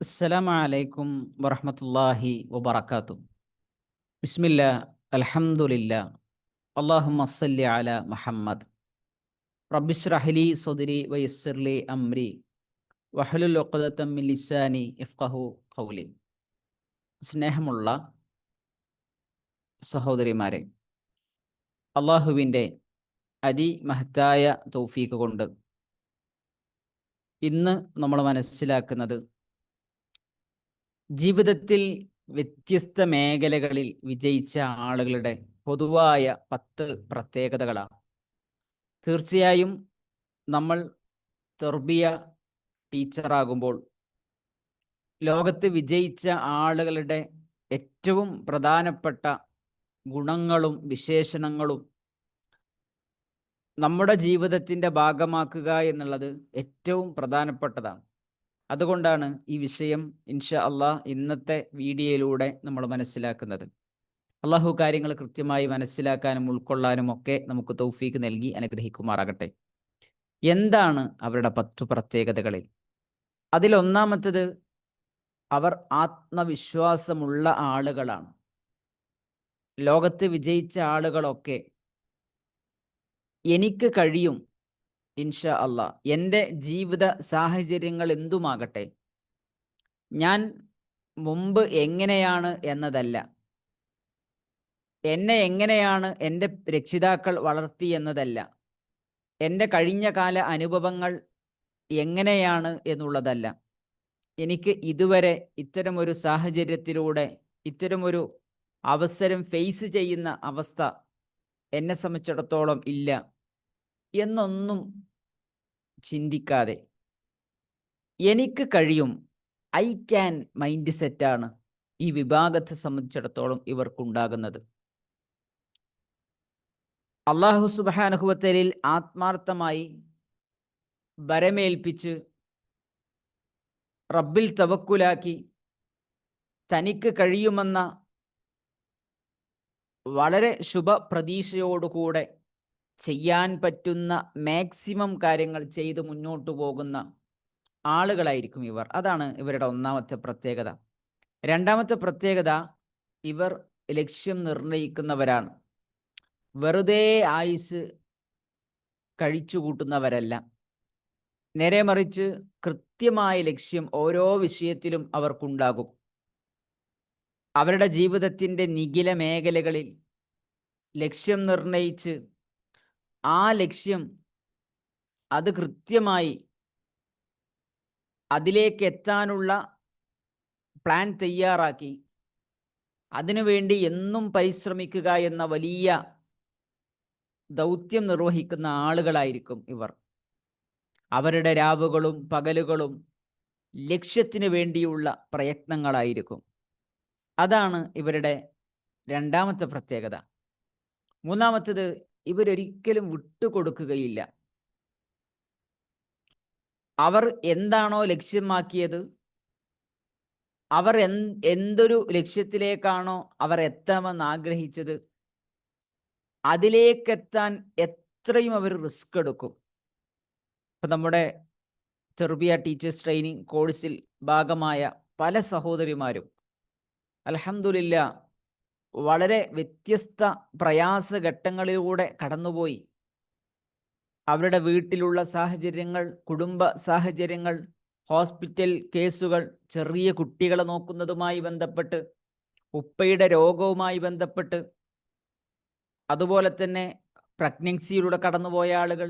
അസ്സലാമലൈക്കും വറഹമത്തല്ലാഹി വബർക്കാത്തു ബിസ്മില്ല അലഹമുല്ല അള്ളാഹു മസ്സല്ലി അല മുഹമ്മദ്. റബ്ബിസ്റഹലി സൊദരി വയസ്സർലി അമ്രി വഹലുൽ ലിസാനി ഇഫ്കഹു കൗലി സ്നേഹമുള്ള സഹോദരിമാരെ അള്ളാഹുവിന്റെ അതിമഹത്തായ തൗഫീക്ക് കൊണ്ട് ഇന്ന് നമ്മൾ മനസ്സിലാക്കുന്നത് ജീവിതത്തിൽ വ്യത്യസ്ത മേഖലകളിൽ വിജയിച്ച ആളുകളുടെ പൊതുവായ പത്ത് പ്രത്യേകതകളാണ് തീർച്ചയായും നമ്മൾ തെർബിയ ടീച്ചറാകുമ്പോൾ ലോകത്ത് വിജയിച്ച ആളുകളുടെ ഏറ്റവും പ്രധാനപ്പെട്ട ഗുണങ്ങളും വിശേഷണങ്ങളും നമ്മുടെ ജീവിതത്തിന്റെ ഭാഗമാക്കുക എന്നുള്ളത് ഏറ്റവും പ്രധാനപ്പെട്ടതാണ്. അതുകൊണ്ടാണ് ഈ വിഷയം ഇൻഷ അള്ളാഹ് ഇന്നത്തെ വീഡിയോയിലൂടെ നമ്മൾ മനസ്സിലാക്കുന്നത്. അള്ളാഹു കാര്യങ്ങൾ കൃത്യമായി മനസ്സിലാക്കാനും ഉൾക്കൊള്ളാനും ഒക്കെ നമുക്ക് തൗഫീക്ക് നൽകി അനുഗ്രഹിക്കുമാറാകട്ടെ. എന്താണ് അവരുടെ പത്തു പ്രത്യേകതകളിൽ? അതിലൊന്നാമത്തത് അവർ ആത്മവിശ്വാസമുള്ള ആളുകളാണ്. ലോകത്ത് വിജയിച്ച ആളുകളൊക്കെ എനിക്ക് കഴിയും ഇൻഷാ അല്ല. എന്റെ ജീവിത സാഹചര്യങ്ങൾ എന്തുമാകട്ടെ? ഞാൻ മുമ്പ് എങ്ങനെയാണ് എന്നതല്ല. എന്നെ എങ്ങനെയാണ് എന്റെ രക്ഷിതാക്കൾ വളർത്തി എന്നതല്ല. എന്റെ കഴിഞ്ഞ കാല അനുഭവങ്ങൾ എങ്ങനെയാണ് എന്നുള്ളതല്ല. എനിക്ക് ഇതുവരെ ഇത്തരമൊരു സാഹചര്യത്തിലൂടെ ഇത്തരമൊരു അവസരം ഫേസ് ചെയ്യുന്ന അവസ്ഥ എന്നെ സംബന്ധിച്ചിടത്തോളം ഇല്ല. എന്നൊന്നും ചിന്തിക്കാതെ. എനിക്ക് കഴിയും. ഐ ക്യാൻ മൈൻഡ് സെറ്റാണ് ഈ വിഭാഗത്തെ സംബന്ധിച്ചിടത്തോളം ഇവർക്കുണ്ടാകുന്നത്. അള്ളാഹു സുബാനുഹുവത്തലിൽ ആത്മാർത്ഥമായി വരമേൽപ്പിച്ച് റബ്ബിൽ തവക്കുലാക്കി തനിക്ക് കഴിയുമെന്ന വളരെ ശുഭപ്രതീക്ഷയോടുകൂടെ ചെയ്യാൻ പറ്റുന്ന മാക്സിമം കാര്യങ്ങൾ ചെയ്ത് മുന്നോട്ട് പോകുന്ന ആളുകളായിരിക്കും ഇവർ. അതാണ് ഇവരുടെ ഒന്നാമത്തെ പ്രത്യേകത. രണ്ടാമത്തെ പ്രത്യേകത ഇവർ ലക്ഷ്യം നിർണയിക്കുന്നവരാണ്. വെറുതെ ആയുസ് കഴിച്ചു കൂട്ടുന്നവരല്ല. നേരെ മറിച്ച് കൃത്യമായ ലക്ഷ്യം ഓരോ വിഷയത്തിലും അവർക്കുണ്ടാകും. അവരുടെ ജീവിതത്തിന്റെ നിഖില മേഖലകളിൽ ലക്ഷ്യം നിർണയിച്ച് ആ ലക്ഷ്യം അത് കൃത്യമായി അതിലേക്ക് എത്താനുള്ള പ്ലാൻ തയ്യാറാക്കി. അതിനുവേണ്ടി എന്നും പരിശ്രമിക്കുക എന്ന വലിയ ദൗത്യം നിർവഹിക്കുന്ന ആളുകളായിരിക്കും ഇവർ. അവരുടെ രാവുകളും പകലുകളും ലക്ഷ്യത്തിന് വേണ്ടിയുള്ള പ്രയത്നങ്ങളായിരിക്കും. അതാണ് ഇവരുടെ രണ്ടാമത്തെ പ്രത്യേകത. മൂന്നാമത്തത് ഇവരൊരിക്കലും വിട്ടുകൊടുക്കുകയില്ല. അവർ എന്താണോ ലക്ഷ്യമാക്കിയത്? അവർ എന്തൊരു ലക്ഷ്യത്തിലേക്കാണോ അവർ എത്താമെന്ന് ആഗ്രഹിച്ചത്? അതിലേക്കെത്താൻ എത്രയും അവർ റിസ്ക് എടുക്കും. ഇപ്പം നമ്മുടെ ചെറുബിയ ടീച്ചേഴ്സ് ട്രെയിനിങ് കോഴ്സിൽ ഭാഗമായ പല സഹോദരിമാരും അലഹമുല്ല വളരെ വ്യത്യസ്ത പ്രയാസഘട്ടങ്ങളിലൂടെ കടന്നുപോയി. അവരുടെ വീട്ടിലുള്ള സാഹചര്യങ്ങൾ കുടുംബ സാഹചര്യങ്ങൾ ഹോസ്പിറ്റൽ കേസുകൾ ചെറിയ കുട്ടികളെ നോക്കുന്നതുമായി ബന്ധപ്പെട്ട് ഉപ്പയുടെ രോഗവുമായി ബന്ധപ്പെട്ട് അതുപോലെ തന്നെ പ്രഗ്നൻസിയിലൂടെ കടന്നുപോയ ആളുകൾ.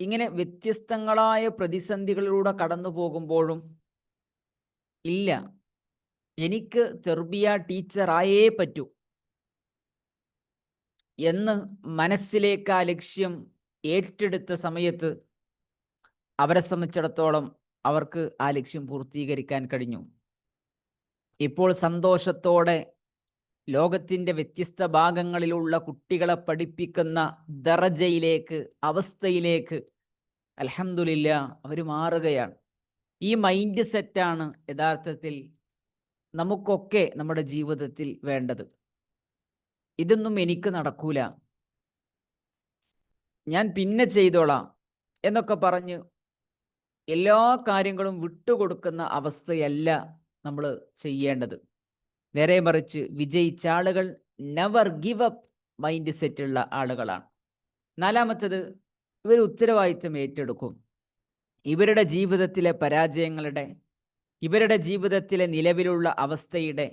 ഇങ്ങനെ വ്യത്യസ്തങ്ങളായ പ്രതിസന്ധികളിലൂടെ കടന്നു പോകുമ്പോഴും ഇല്ല. എനിക്ക് തെർബിയ ടീച്ചറായേ പറ്റൂ. എന്ന് മനസ്സിലേക്ക് ആ ലക്ഷ്യം ഏറ്റെടുത്ത സമയത്ത് അവരെ സംബന്ധിച്ചിടത്തോളം അവർക്ക് ആ ലക്ഷ്യം പൂർത്തീകരിക്കാൻ കഴിഞ്ഞു. ഇപ്പോൾ സന്തോഷത്തോടെ ലോകത്തിന്റെ വ്യത്യസ്ത ഭാഗങ്ങളിലുള്ള കുട്ടികളെ പഠിപ്പിക്കുന്ന ദറജയിലേക്ക് അവസ്ഥയിലേക്ക് അലഹമുല്ല അവർ മാറുകയാണ്. ഈ മൈൻഡ് സെറ്റാണ് യഥാർത്ഥത്തിൽ നമുക്കൊക്കെ നമ്മുടെ ജീവിതത്തിൽ വേണ്ടത്. ഇതൊന്നും എനിക്ക് നടക്കൂല. ഞാൻ പിന്നെ ചെയ്തോളാം എന്നൊക്കെ പറഞ്ഞ് എല്ലാ കാര്യങ്ങളും വിട്ടുകൊടുക്കുന്ന അവസ്ഥയല്ല നമ്മൾ ചെയ്യേണ്ടത്. നേരെ മറിച്ച് വിജയിച്ച ആളുകൾ never give up mind set ഉള്ള ആളുകളാണ്. നാലാമത്തത് ഇവർ ഉത്തരവാദിത്തം ഏറ്റെടുക്കും. ഇവരുടെ ജീവിതത്തിലെ പരാജയങ്ങളുടെ ഇവരുടെ ജീവിതത്തിലെ നിലവിലുള്ള അവസ്ഥയുടെ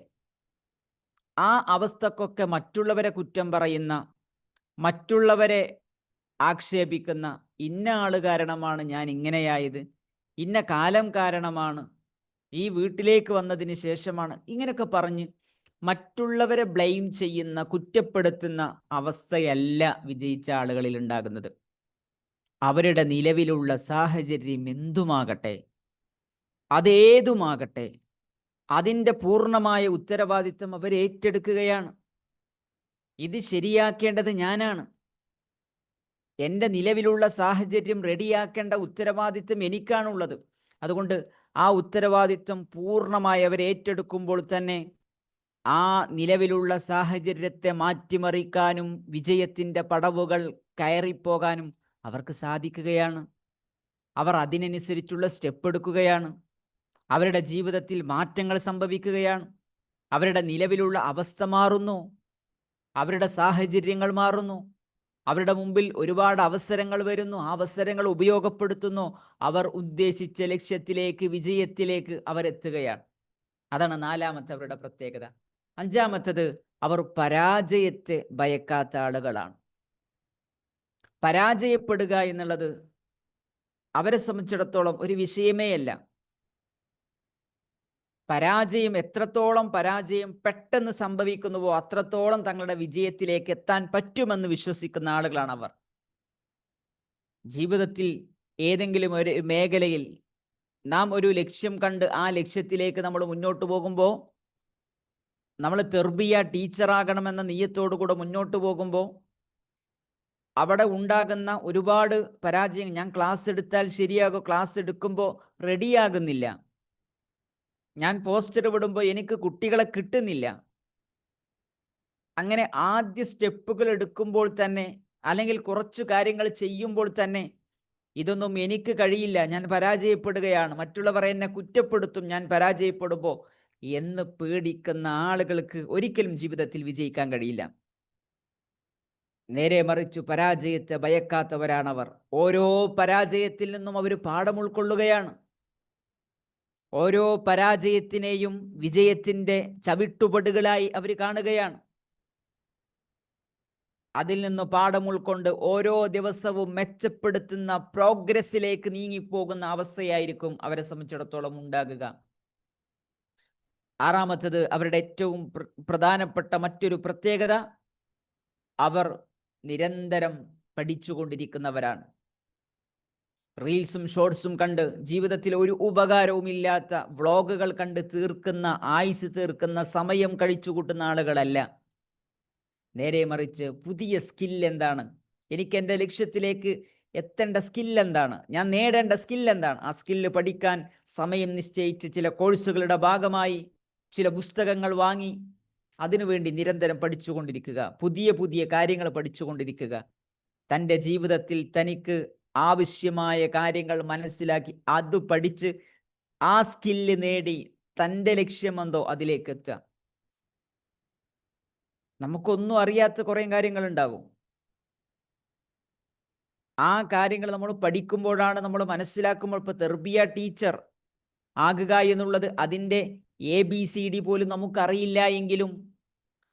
ആ അവസ്ഥക്കൊക്കെ മറ്റുള്ളവരെ കുറ്റം പറയുന്ന മറ്റുള്ളവരെ ആക്ഷേപിക്കുന്ന ഇന്ന ആൾ കാരണമാണ് ഞാൻ ഇങ്ങനെയായത് ഇന്ന കാലം കാരണമാണ് ഈ വീട്ടിലേക്ക് വന്നതിന് ശേഷമാണ് ഇങ്ങനെയൊക്കെ പറഞ്ഞ് മറ്റുള്ളവരെ ബ്ലെയിം ചെയ്യുന്ന കുറ്റപ്പെടുത്തുന്ന അവസ്ഥയല്ല വിജയിച്ച ആളുകളിൽ ഉണ്ടാകുന്നത്. അവരുടെ നിലവിലുള്ള സാഹചര്യം എന്തുമാകട്ടെ അതേതുമാകട്ടെ അതിന്റെ പൂർണമായ ഉത്തരവാദിത്വം അവർ ഏറ്റെടുക്കുകയാണ്. ഇത് ശരിയാക്കേണ്ടത് ഞാനാണ്. എന്റെ നിലവിലുള്ള സാഹചര്യം റെഡിയാക്കേണ്ട ഉത്തരവാദിത്വം എനിക്കാണുള്ളത്. അതുകൊണ്ട് ആ ഉത്തരവാദിത്വം പൂർണമായി അവർ ഏറ്റെടുക്കുമ്പോൾ തന്നെ ആ നിലവിലുള്ള സാഹചര്യത്തെ മാറ്റിമറിക്കാനും വിജയത്തിന്റെ പടവുകൾ കയറിപ്പോകാനും അവർക്ക് സാധിക്കുകയാണ്. അവർ അതിനനുസരിച്ചുള്ള സ്റ്റെപ്പ് എടുക്കുകയാണ്. അവരുടെ ജീവിതത്തിൽ മാറ്റങ്ങൾ സംഭവിക്കുകയാണ്. അവരുടെ നിലവിലുള്ള അവസ്ഥ മാറുന്നു. അവരുടെ സാഹചര്യങ്ങൾ മാറുന്നു. അവരുടെ മുമ്പിൽ ഒരുപാട് അവസരങ്ങൾ വരുന്നു. ആ അവസരങ്ങൾ ഉപയോഗപ്പെടുത്തുന്നു. അവർ ഉദ്ദേശിച്ച ലക്ഷ്യത്തിലേക്ക് വിജയത്തിലേക്ക് അവരെത്തുകയാണ് അതാണ് നാലാമത്തെ അവരുടെ പ്രത്യേകത. അഞ്ചാമത്തത് അവർ പരാജയത്തെ ഭയക്കാത്ത ആളുകളാണ്. പരാജയപ്പെടുക എന്നുള്ളത് അവരെ സംബന്ധിച്ചിടത്തോളം ഒരു വിഷയമേ അല്ല. പരാജയം എത്രത്തോളം പരാജയം പെട്ടെന്ന് സംഭവിക്കുന്നുവോ അത്രത്തോളം തങ്ങളുടെ വിജയത്തിലേക്ക് എത്താൻ പറ്റുമെന്ന് വിശ്വസിക്കുന്ന ആളുകളാണ് അവർ. ജീവിതത്തിൽ ഏതെങ്കിലും ഒരു മേഖലയിൽ നാം ഒരു ലക്ഷ്യം കണ്ട് ആ ലക്ഷ്യത്തിലേക്ക് നമ്മൾ മുന്നോട്ട് പോകുമ്പോൾ നമ്മൾ തെർബിയ ടീച്ചറാകണമെന്ന നീയത്തോടു കൂടെ മുന്നോട്ട് പോകുമ്പോൾ അവിടെ ഉണ്ടാകുന്ന ഒരുപാട് പരാജയം ഞാൻ ക്ലാസ് എടുത്താൽ ശരിയാകും ക്ലാസ് എടുക്കുമ്പോൾ റെഡിയാകുന്നില്ല. ഞാൻ പോസ്റ്റർ വിടുമ്പോൾ എനിക്ക് കുട്ടികളെ കിട്ടുന്നില്ല. അങ്ങനെ ആദ്യ സ്റ്റെപ്പുകൾ എടുക്കുമ്പോൾ തന്നെ അല്ലെങ്കിൽ കുറച്ചു കാര്യങ്ങൾ ചെയ്യുമ്പോൾ തന്നെ ഇതൊന്നും എനിക്ക് കഴിയില്ല ഞാൻ പരാജയപ്പെടുകയാണ്. മറ്റുള്ളവർ എന്നെ കുറ്റപ്പെടുത്തും ഞാൻ പരാജയപ്പെടുമ്പോൾ എന്ന് പേടിക്കുന്ന ആളുകൾക്ക് ഒരിക്കലും ജീവിതത്തിൽ വിജയിക്കാൻ കഴിയില്ല. നേരെ മറിച്ചു പരാജയത്തെ ഭയക്കാത്തവരാണവർ. ഓരോ പരാജയത്തിൽ നിന്നും അവർ പാഠം ഉൾക്കൊള്ളുകയാണ്. ഓരോ പരാജയത്തിനെയും വിജയത്തിന്റെ ചവിട്ടുപടുകളായി അവർ കാണുകയാണ്. അതിൽ നിന്ന് പാഠം ഉൾക്കൊണ്ട് ഓരോ ദിവസവും മെച്ചപ്പെടുത്തുന്ന പ്രോഗ്രസ്സിലേക്ക് നീങ്ങിപ്പോകുന്ന അവസ്ഥയായിരിക്കും അവരെ സംബന്ധിച്ചിടത്തോളം ഉണ്ടാകുക. ആറാമത്തത് അവരുടെ ഏറ്റവും പ്രധാനപ്പെട്ട മറ്റൊരു പ്രത്യേകത അവർ നിരന്തരം പഠിച്ചുകൊണ്ടിരിക്കുന്നവരാണ്. റീൽസും ഷോർട്സും കണ്ട് ജീവിതത്തിൽ ഒരു ഉപകാരവും ഇല്ലാത്ത വ്ളോഗുകൾ കണ്ട് തീർക്കുന്ന ആയുസ് തീർക്കുന്ന സമയം കഴിച്ചു കൂട്ടുന്ന ആളുകളല്ല. നേരെ മറിച്ച് പുതിയ സ്കിൽ എന്താണ്? എനിക്ക് എന്റെ ലക്ഷ്യത്തിലേക്ക് എത്തേണ്ട സ്കിൽ എന്താണ്? ഞാൻ നേടേണ്ട സ്കിൽ എന്താണ്? ആ സ്കില്ല് പഠിക്കാൻ സമയം നിശ്ചയിച്ച് ചില കോഴ്സുകളുടെ ഭാഗമായി ചില പുസ്തകങ്ങൾ വാങ്ങി അതിനുവേണ്ടി നിരന്തരം പഠിച്ചുകൊണ്ടിരിക്കുക. പുതിയ പുതിയ കാര്യങ്ങൾ പഠിച്ചുകൊണ്ടിരിക്കുക. തന്റെ ജീവിതത്തിൽ തനിക്ക് ആവശ്യമായ കാര്യങ്ങൾ മനസ്സിലാക്കി അത് പഠിച്ച് ആ സ്കില്ല് നേടി തന്റെ ലക്ഷ്യമെന്തോ അതിലേക്ക് എത്തുക. നമുക്കൊന്നും അറിയാത്ത കുറേ കാര്യങ്ങൾ ഉണ്ടാകും ആ കാര്യങ്ങൾ നമ്മൾ പഠിക്കുമ്പോഴാണ് നമ്മൾ മനസ്സിലാക്കുമ്പോൾ ഇപ്പോൾ തെർബിയ ടീച്ചർ ആകുക എന്നുള്ളത് അതിന്റെ എ ബി സി ഡി പോലും നമുക്കറിയില്ല എങ്കിലും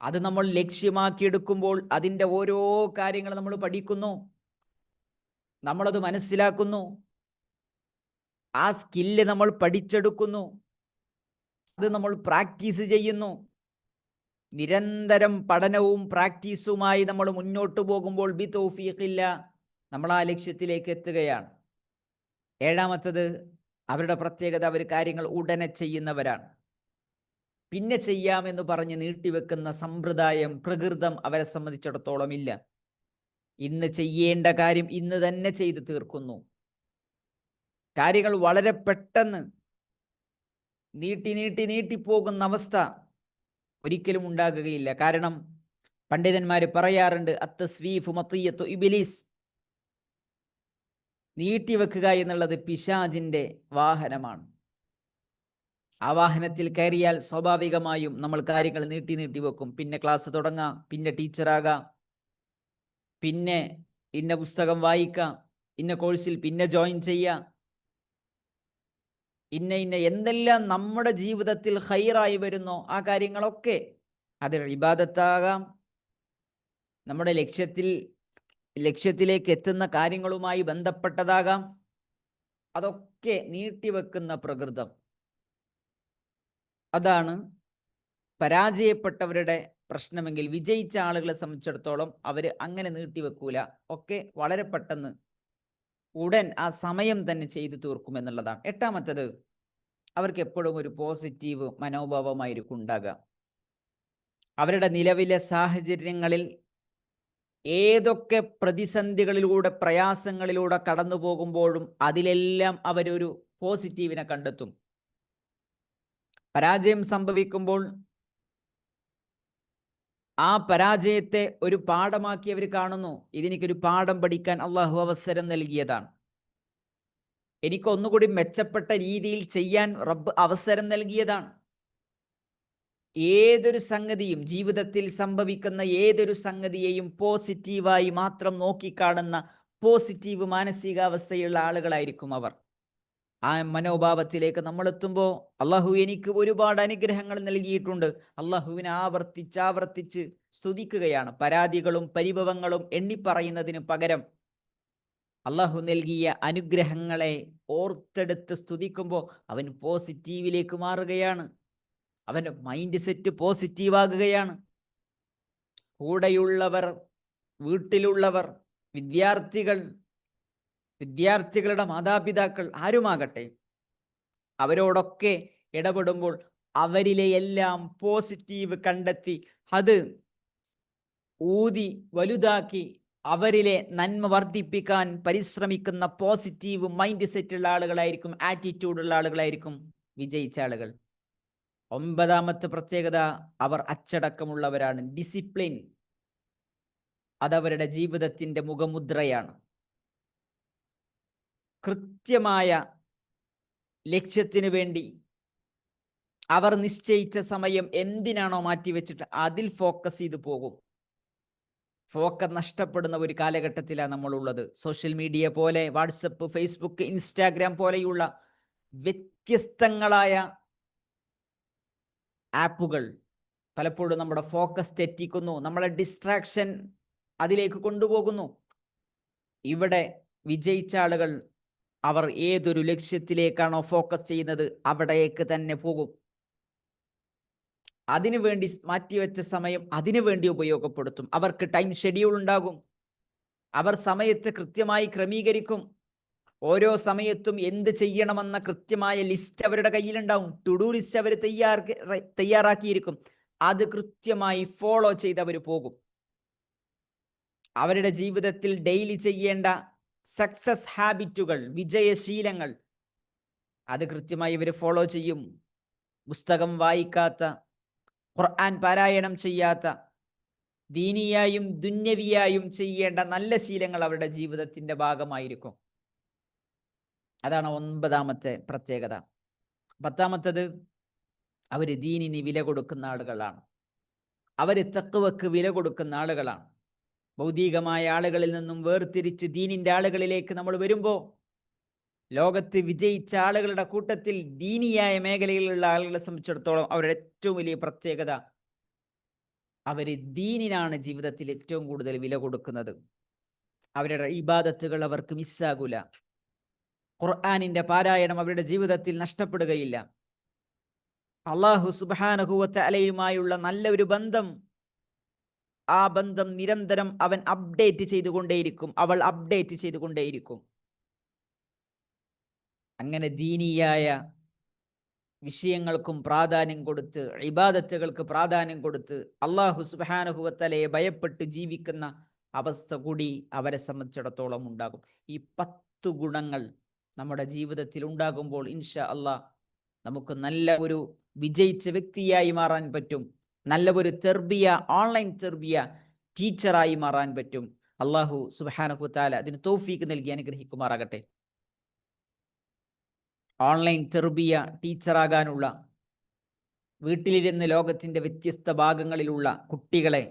അത് നമ്മൾ ലക്ഷ്യമാക്കിയെടുക്കുമ്പോൾ അതിന്റെ ഓരോ കാര്യങ്ങൾ നമ്മൾ പഠിക്കുന്നു. നമ്മളത് മനസ്സിലാക്കുന്നു. ആ സ്കില്ല് നമ്മൾ പഠിച്ചെടുക്കുന്നു. അത് നമ്മൾ പ്രാക്ടീസ് ചെയ്യുന്നു. നിരന്തരം പഠനവും പ്രാക്ടീസുമായി നമ്മൾ മുന്നോട്ട് പോകുമ്പോൾ ബി തോഫീഖില്ല നമ്മൾ ആ ലക്ഷ്യത്തിലേക്ക് എത്തുകയാണ്. ഏഴാമത്തത് അവരുടെ പ്രത്യേകത അവർ കാര്യങ്ങൾ ഉടനെ ചെയ്യുന്നവരാണ്. പിന്നെ ചെയ്യാമെന്ന് പറഞ്ഞ് നീട്ടിവെക്കുന്ന സമ്പ്രദായം പ്രകൃതം അവരെ സംബന്ധിച്ചിടത്തോളം ഇല്ല. ഇന്ന് ചെയ്യേണ്ട കാര്യം ഇന്ന് തന്നെ ചെയ്തു തീർക്കുന്നു. കാര്യങ്ങൾ വളരെ പെട്ടെന്ന് നീട്ടി നീട്ടി നീട്ടിപ്പോകുന്ന അവസ്ഥ ഒരിക്കലും ഉണ്ടാകുകയില്ല. കാരണം പണ്ഡിതന്മാർ പറയാറുണ്ട് അത്തസ്വീഫ് മത്തയ്യത്തു ഇബിലീസ്. നീട്ടിവെക്കുക എന്നുള്ളത് പിശാജിന്റെ വാഹനമാണ്. ആ വാഹനത്തിൽ കയറിയാൽ സ്വാഭാവികമായും നമ്മൾ കാര്യങ്ങൾ നീട്ടി നീട്ടി വെക്കും. പിന്നെ ക്ലാസ് തുടങ്ങാം പിന്നെ ടീച്ചറാകാം പിന്നെ ഇന്ന പുസ്തകം വായിക്കാം ഇന്ന കോഴ്സിൽ പിന്നെ ജോയിൻ ചെയ്യാം. ഇന്ന ഇന്ന എന്തെല്ലാം നമ്മുടെ ജീവിതത്തിൽ ഹൈറായി വരുന്നോ ആ കാര്യങ്ങളൊക്കെ അത് ഇബാദത്താകാം. നമ്മുടെ ലക്ഷ്യത്തിൽ ലക്ഷ്യത്തിലേക്ക് എത്തുന്ന കാര്യങ്ങളുമായി ബന്ധപ്പെട്ടതാകാം. അതൊക്കെ നീട്ടിവെക്കുന്ന പ്രകൃതം. അതാണ് പരാജയപ്പെട്ടവരുടെ പ്രശ്നമെങ്കിൽ വിജയിച്ച ആളുകളെ സംബന്ധിച്ചിടത്തോളം അവർ അങ്ങനെ നീട്ടിവെക്കൂല ഒക്കെ വളരെ പെട്ടെന്ന് ഉടൻ ആ സമയം തന്നെ ചെയ്തു തീർക്കും എന്നുള്ളതാണ്. എട്ടാമത്തത് അവർക്ക് എപ്പോഴും ഒരു പോസിറ്റീവ് മനോഭാവമായിരിക്കും ഉണ്ടാകുക. അവരുടെ നിലവിലെ സാഹചര്യങ്ങളിൽ ഏതൊക്കെ പ്രതിസന്ധികളിലൂടെ പ്രയാസങ്ങളിലൂടെ കടന്നു പോകുമ്പോഴും അതിലെല്ലാം അവരൊരു പോസിറ്റീവിനെ കണ്ടെത്തും. പരാജയം സംഭവിക്കുമ്പോൾ ആ പരാജയത്തെ ഒരു പാഠമാക്കി അവർ കാണുന്നു. ഇതെനിക്കൊരു പാഠം പഠിക്കാൻ അള്ളാഹു അവസരം നൽകിയതാണ്. എനിക്ക് ഒന്നുകൂടി മെച്ചപ്പെട്ട രീതിയിൽ ചെയ്യാൻ റബ്ബ് അവസരം നൽകിയതാണ്. ഏതൊരു സംഗതിയും ജീവിതത്തിൽ സംഭവിക്കുന്ന ഏതൊരു സംഗതിയെയും പോസിറ്റീവായി മാത്രം നോക്കിക്കാണുന്ന പോസിറ്റീവ് മാനസികാവസ്ഥയുള്ള ആളുകളായിരിക്കും അവർ. ആ മനോഭാവത്തിലേക്ക് നമ്മൾ എത്തുമ്പോൾ അള്ളാഹു എനിക്ക് ഒരുപാട് അനുഗ്രഹങ്ങൾ നൽകിയിട്ടുണ്ട്. അള്ളാഹുവിനെ ആവർത്തിച്ച് ആവർത്തിച്ച് സ്തുതിക്കുകയാണ്. പരാതികളും പരിഭവങ്ങളും എണ്ണിപ്പറയുന്നതിന് പകരം അള്ളാഹു നൽകിയ അനുഗ്രഹങ്ങളെ ഓർത്തെടുത്ത് സ്തുതിക്കുമ്പോൾ അവൻ പോസിറ്റീവിലേക്ക് മാറുകയാണ്. അവന്റെ മൈൻഡ് സെറ്റ് പോസിറ്റീവാകുകയാണ് കൂടെയുള്ളവർ വീട്ടിലുള്ളവർ വിദ്യാർത്ഥികൾ വിദ്യാർത്ഥികളുടെ മാതാപിതാക്കൾ ആരുമാകട്ടെ അവരോടൊക്കെ ഇടപെടുമ്പോൾ അവരിലെ എല്ലാം പോസിറ്റീവ് കണ്ടെത്തി അത് ഊതി വലുതാക്കി അവരിലെ നന്മ വർദ്ധിപ്പിക്കാൻ പരിശ്രമിക്കുന്ന പോസിറ്റീവ് മൈൻഡ് സെറ്റ് ഉള്ള ആളുകളായിരിക്കും ആറ്റിറ്റ്യൂഡ് ഉള്ള ആളുകളായിരിക്കും വിജയിച്ച ആളുകൾ. ഒമ്പതാമത്തെ പ്രത്യേകത അവർ അച്ചടക്കമുള്ളവരാണ് ഡിസിപ്ലിൻ അതവരുടെ ജീവിതത്തിന്റെ മുഖമുദ്രയാണ്. കൃത്യമായ ലക്ഷ്യത്തിന് വേണ്ടി അവർ നിശ്ചയിച്ച സമയം എന്തിനാണോ മാറ്റിവെച്ചിട്ട് അതിൽ ഫോക്കസ് ചെയ്ത് പോകും. ഫോക്കസ് നഷ്ടപ്പെടുന്ന ഒരു കാലഘട്ടത്തിലാണ് നമ്മളുള്ളത്. സോഷ്യൽ മീഡിയ പോലെ വാട്സപ്പ് ഫേസ്ബുക്ക് ഇൻസ്റ്റാഗ്രാം പോലെയുള്ള വ്യത്യസ്തങ്ങളായ ആപ്പുകൾ പലപ്പോഴും നമ്മുടെ ഫോക്കസ് തെറ്റിക്കുന്നു നമ്മളെ ഡിസ്ട്രാക്ഷൻ അതിലേക്ക് കൊണ്ടുപോകുന്നു. ഇവിടെ വിജയിച്ച ആളുകൾ അവർ ഏതൊരു ലക്ഷ്യത്തിലേക്കാണോ ഫോക്കസ് ചെയ്യുന്നത് അവിടേക്ക് തന്നെ പോകും. അതിനു വേണ്ടി മാറ്റിവെച്ച സമയം അതിനു വേണ്ടി ഉപയോഗപ്പെടുത്തും. അവർക്ക് ടൈം ഷെഡ്യൂൾ ഉണ്ടാകും. അവർ സമയത്ത് കൃത്യമായി ക്രമീകരിക്കും. ഓരോ സമയത്തും എന്ത് ചെയ്യണമെന്ന കൃത്യമായ ലിസ്റ്റ് അവരുടെ കയ്യിലുണ്ടാവും. ടു ഡു ലിസ്റ്റ് അവർ തയ്യാർ തയ്യാറാക്കിയിരിക്കും. അത് കൃത്യമായി ഫോളോ ചെയ്ത് അവർ പോകും. അവരുടെ ജീവിതത്തിൽ ഡെയിലി ചെയ്യേണ്ട സക്സസ് ഹാബിറ്റുകൾ വിജയശീലങ്ങൾ അത് കൃത്യമായി ഇവർ ഫോളോ ചെയ്യും. പുസ്തകം വായിക്കാത്ത ഖുർആൻ പാരായണം ചെയ്യാത്ത ദീനിയായും ദുന്യവിയായും ചെയ്യേണ്ട നല്ല ശീലങ്ങൾ അവരുടെ ജീവിതത്തിന്റെ ഭാഗമായിരിക്കും. അതാണ് ഒൻപതാമത്തെ പ്രത്യേകത. പത്താമത്തത് അവർ ദീനിന് വില കൊടുക്കുന്ന ആളുകളാണ്. അവർ തക്കുവക്ക് വില കൊടുക്കുന്ന ആളുകളാണ്. ഭൗതികമായ ആളുകളിൽ നിന്നും വേർതിരിച്ച് ദീനിന്റെ ആളുകളിലേക്ക് നമ്മൾ വരുമ്പോൾ ലോകത്ത് വിജയിച്ച ആളുകളുടെ കൂട്ടത്തിൽ ദീനിയായ മേഖലയിലുള്ള ആളുകളെ സംബന്ധിച്ചിടത്തോളം അവരുടെ ഏറ്റവും വലിയ പ്രത്യേകത അവർ ദീനിനാണ് ജീവിതത്തിൽ ഏറ്റവും കൂടുതൽ വില കൊടുക്കുന്നത്. അവരുടെ ഇബാദത്തുകൾ അവർക്ക് മിസ്സാകൂല. ഖുർആാനിന്റെ പാരായണം അവരുടെ ജീവിതത്തിൽ നഷ്ടപ്പെടുകയില്ല. അള്ളാഹു സുബാനഹുവത്ത അലയുമായുള്ള നല്ല ഒരു ബന്ധം ആ ബന്ധം നിരന്തരം അവൻ അപ്ഡേറ്റ് ചെയ്തുകൊണ്ടേയിരിക്കും. അവൾ അപ്ഡേറ്റ് ചെയ്തുകൊണ്ടേയിരിക്കും. അങ്ങനെ ദീനീയായ വിഷയങ്ങൾക്കും പ്രാധാന്യം കൊടുത്ത് ഇബാദത്തുകൾക്ക് പ്രാധാന്യം കൊടുത്ത് അള്ളാഹു സുബാനുഹുവത്തലയെ ഭയപ്പെട്ട് ജീവിക്കുന്ന അവസ്ഥ കൂടി അവരെ സംബന്ധിച്ചിടത്തോളം ഉണ്ടാകും. ഈ പത്ത് ഗുണങ്ങൾ നമ്മുടെ ജീവിതത്തിൽ ഉണ്ടാകുമ്പോൾ ഇൻഷ അള്ളാഹ് നമുക്ക് നല്ല ഒരു വിജയിച്ച വ്യക്തിയായി മാറാൻ പറ്റും. നല്ല ഒരു തെർബിയ ഓൺലൈൻ തെർബിയ ടീച്ചറായി മാറാൻ പറ്റും. അള്ളാഹു സുബാനഹുത്താല അതിന് തോഫീക്ക് നൽകി അനുഗ്രഹിക്കുമാറാകട്ടെ. ഓൺലൈൻ തെർബിയ ടീച്ചറാകാനുള്ള വീട്ടിലിരുന്ന് ലോകത്തിന്റെ വ്യത്യസ്ത ഭാഗങ്ങളിലുള്ള കുട്ടികളെ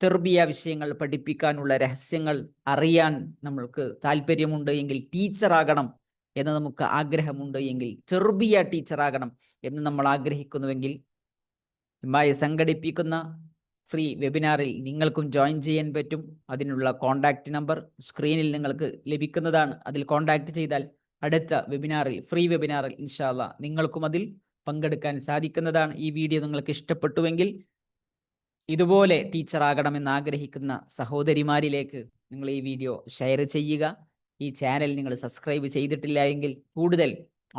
തെർബിയ വിഷയങ്ങൾ പഠിപ്പിക്കാനുള്ള രഹസ്യങ്ങൾ അറിയാൻ നമ്മൾക്ക് താല്പര്യമുണ്ട് എങ്കിൽ ടീച്ചറാകണം എന്ന് നമുക്ക് ആഗ്രഹമുണ്ട് എങ്കിൽ ചെറുബിയ ടീച്ചറാകണം എന്ന് നമ്മൾ ആഗ്രഹിക്കുന്നുവെങ്കിൽ ഹിമായ സംഘടിപ്പിക്കുന്ന ഫ്രീ വെബിനാറിൽ നിങ്ങൾക്കും ജോയിൻ ചെയ്യാൻ പറ്റും. അതിനുള്ള കോൺടാക്റ്റ് നമ്പർ സ്ക്രീനിൽ നിങ്ങൾക്ക് ലഭിക്കുന്നതാണ്. അതിൽ കോൺടാക്റ്റ് ചെയ്താൽ അടുത്ത വെബിനാറിൽ ഫ്രീ വെബിനാറിൽ ഇൻഷാല്ല നിങ്ങൾക്കും അതിൽ പങ്കെടുക്കാൻ സാധിക്കുന്നതാണ്. ഈ വീഡിയോ നിങ്ങൾക്ക് ഇഷ്ടപ്പെട്ടുവെങ്കിൽ ഇതുപോലെ ടീച്ചറാകണമെന്ന് ആഗ്രഹിക്കുന്ന സഹോദരിമാരിലേക്ക് നിങ്ങൾ ഈ വീഡിയോ ഷെയർ ചെയ്യുക. ഈ ചാനൽ നിങ്ങൾ സബ്സ്ക്രൈബ് ചെയ്തിട്ടില്ല എങ്കിൽ കൂടുതൽ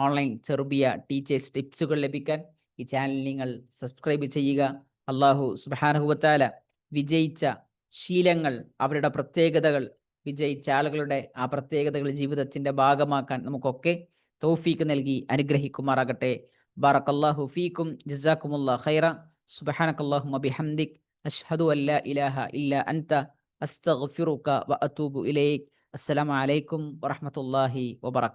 ഓൺലൈൻ ചെറുബിയ ടീച്ചേഴ്സ് ടിപ്സുകൾ ലഭിക്കാൻ ഈ ചാനൽ നിങ്ങൾ സബ്സ്ക്രൈബ് ചെയ്യുക. അള്ളാഹു സുബാനഹുബത്താല വിജയിച്ച ശീലങ്ങൾ അവരുടെ പ്രത്യേകതകൾ വിജയിച്ച ആളുകളുടെ ആ പ്രത്യേകതകൾ ജീവിതത്തിന്റെ ഭാഗമാക്കാൻ നമുക്കൊക്കെ തൗഫീക്ക് നൽകി അനുഗ്രഹിക്കുമാറാകട്ടെ. ബാറക്കല്ലാഹു ഫീക്കും ജസാക്കുമുല്ലാ ഖൈറ. സുബഹാനക്കല്ലാഹുമ്മ ബിഹംദിക്. അഷ്ഹദു അല്ലാ ഇലാഹ ഇല്ല അൻത. അസ്തഗ്ഫിറുക വ അതൂബു ഇലൈക്. അസ്സലാമു അലൈക്കും വറഹ്മത്തുള്ളാഹി വബറകാതുഹു